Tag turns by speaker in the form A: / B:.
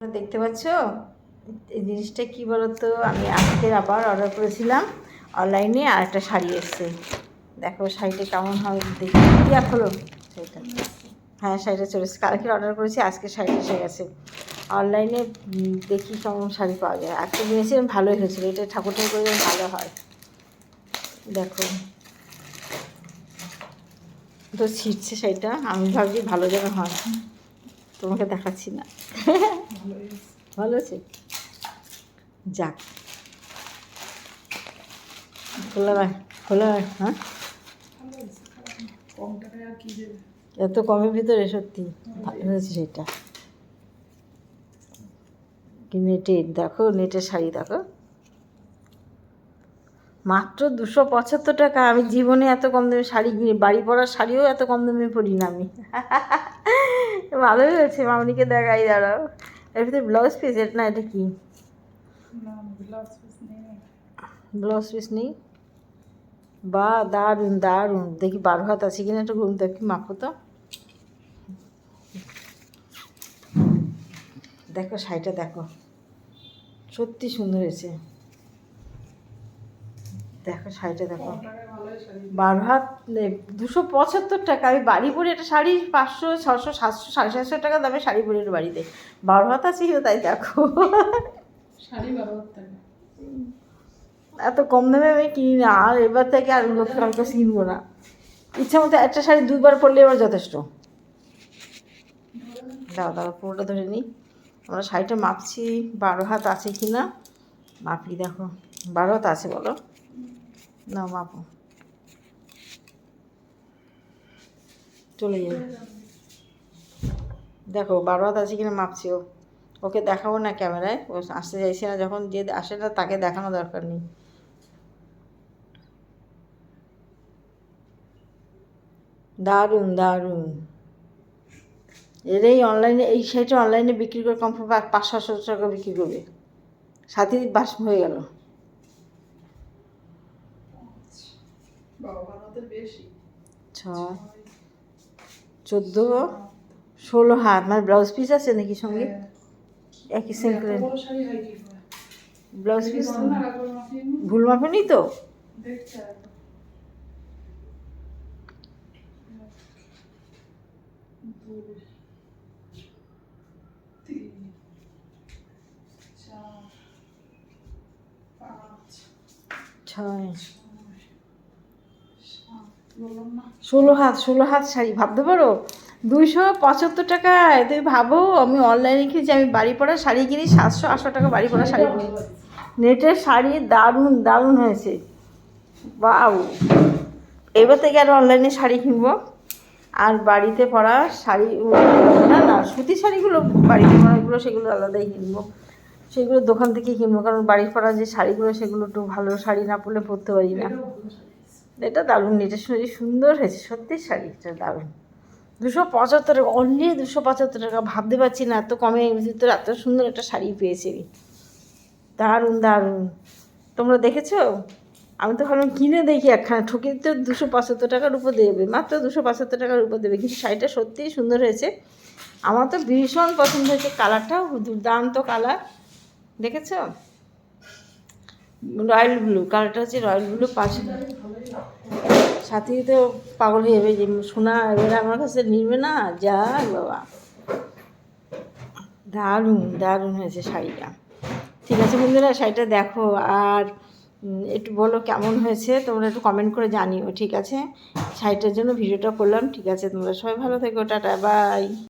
A: দেখতে পাচ্ছ? এই জিনিসটা কি বলতো? আমি আজকের আবার অর্ডার করেছিলাম অনলাইনে আর একটা শাড়ি এসছে। দেখো শাড়িটা কেমন হবে দেখি। ইয়া হলো? শাড়িটা। হ্যাঁ শাড়িটা চলে এসেছে। কালকে অর্ডার করেছি, আজকে শাড়িটা এসে গেছে। অনলাইনে দেখি কেমন শাড়ি পাওয়া যায়। আজকে কিনেছিলাম ভালোই হয়েছিল। এটা ঠাকুর ঠাকুর করে ভালো হয়। দেখো। তো ছিটছে শাড়িটা। আমি ভাবছি ভালো যেন হয়। তোমাকে দেখাচ্ছি না। ভালো আছে যাক। হ্যাঁ? এত কমের ভিতরে সত্যি, ভালো হয়েছে সেটা। নেটের? দেখো, নেটের শাড়ি, দেখো। মাত্র দুশো পঁচাত্তর টাকা। আমি জীবনে এত কম দামে শাড়ি কিনি, বাড়ি পরার শাড়িও এত কম দামে পরি না আমি। ভালোই হয়েছে মামনিকে দেখাই দাঁড়াও। এর ভিতরে ব্লাউজ পিস এটা না এটা কি?
B: ব্লাউজ পিস নেই।
A: ব্লাউজ পিস নেই? বা দারুণ দারুণ। দেখি বারো হাত আছে কিনা একটু ঘুম দেখি মাপো তো। দেখো শাড়িটা দেখো। সত্যি সুন্দর হয়েছে। দেখো শাড়িটা দেখো। বারো হাত দুশো পঁচাত্তর টাকা। আমি বাড়ি পরে একটা শাড়ি পাঁচশো ছশো সাতশো সাড়ে সাতশো টাকা দামে শাড়ি পরে বাড়িতে। বারো হাত আছে তাই দেখো।
B: শাড়ি বারো
A: এত কম দামে আমি কিনি না আর এবার থেকে আর লোক কালকে কিনবো না। ইচ্ছা মতো একটা শাড়ি দুবার পরলে এবার যথেষ্ট। দাও দাও পুরোটা ধরে নিই। আমরা শাড়িটা মাপছি বারো হাত আছে কি না মাপি দেখো বারো হাত আছে বলো। না, মাপো। চলে যাবে দেখো, বারো হাত আছে কিনা মাপছি ও। ওকে দেখাবো না ক্যামেরায়, ও আসতে চাইছে না, যখন যে আসে না তাকে দেখানো দরকার নেই। দারুণ দারুণ। এর এই অনলাইনে এই শাড়িটা অনলাইনে বিক্রি করে কমফর্ট পাঁচশো সাতশো টাকা বিক্রি করবে। সাথে বাস হয়ে গেল। ছয় চোদ্দ ষোলো হাত মানে ব্লাউজ পিস আছে নাকি সঙ্গে?
B: হ্যাঁ।
A: একই সেম করে? Blouse piece. ভুল মাপেনি তো? ছয়। ষোলো হাত ষোলো হাত শাড়ি, ভাবতে পারো? দুইশো পঁচাত্তর টাকায়, তুমি ভাবো, আমি অনলাইনে কিনেছি, আমি বাড়ি পড়া শাড়ি কিনি, সাতশো আটশো টাকা বাড়ি পরা শাড়ি কিনি। নেটের শাড়ি দারুণ দারুণ হয়েছে। বাউ এবার থেকে আর অনলাইনে শাড়ি কিনবো। আর বাড়িতে পরা শাড়ি, না না, সুতি শাড়িগুলো, বাড়িতে পরাগুলো সেগুলো আলাদাই কিনবো। সেগুলো দোকান থেকে কিনবো, কারণ বাড়ির পরা যে শাড়িগুলো, সেগুলো একটু ভালো শাড়ি না পরলে পরতে পারি না। এটা দারুণ এটা শাড়ি সুন্দর হয়েছে, সত্যি শাড়িটা দারুণ। দুশো পঁচাত্তর টাকা, অনলি দুশো পঁচাত্তর টাকা, ভাবতে পারছি না, এত কমে ভিতরে এত সুন্দর একটা শাড়ি পেয়েছি আমি। দারুণ দারুণ। তোমরা দেখেছ? আমি তো ভাবলাম, কিনে দেখি একখানা ঠকে তো দুশো পঁচাত্তর টাকার উপর দেবে, মাত্র দুশো পঁচাত্তর টাকার উপর দেবে, কিন্তু শাড়িটা সত্যিই সুন্দর হয়েছে। আমার তো ভীষণ পছন্দ হয়েছে, কালারটাও দুর্দান্ত কালার, দেখেছ? রয়্যাল ব্লু, কালারটা হচ্ছে রয়্যাল ব্লু, পাশে সাথী তো পাগল হয়ে যাবে যে সোনা এবারে আমার কাছে নিবে না, যা বাবা। দারুণ দারুণ হয়েছে শাড়িটা। ঠিক আছে বন্ধুরা, শাড়িটা দেখো, আর একটু বলো কেমন হয়েছে, তোমরা একটু কমেন্ট করে জানিও, ঠিক আছে? শাড়িটার জন্য ভিডিওটা করলাম, ঠিক আছে? তোমরা সবাই ভালো থেকো, টাটা বাই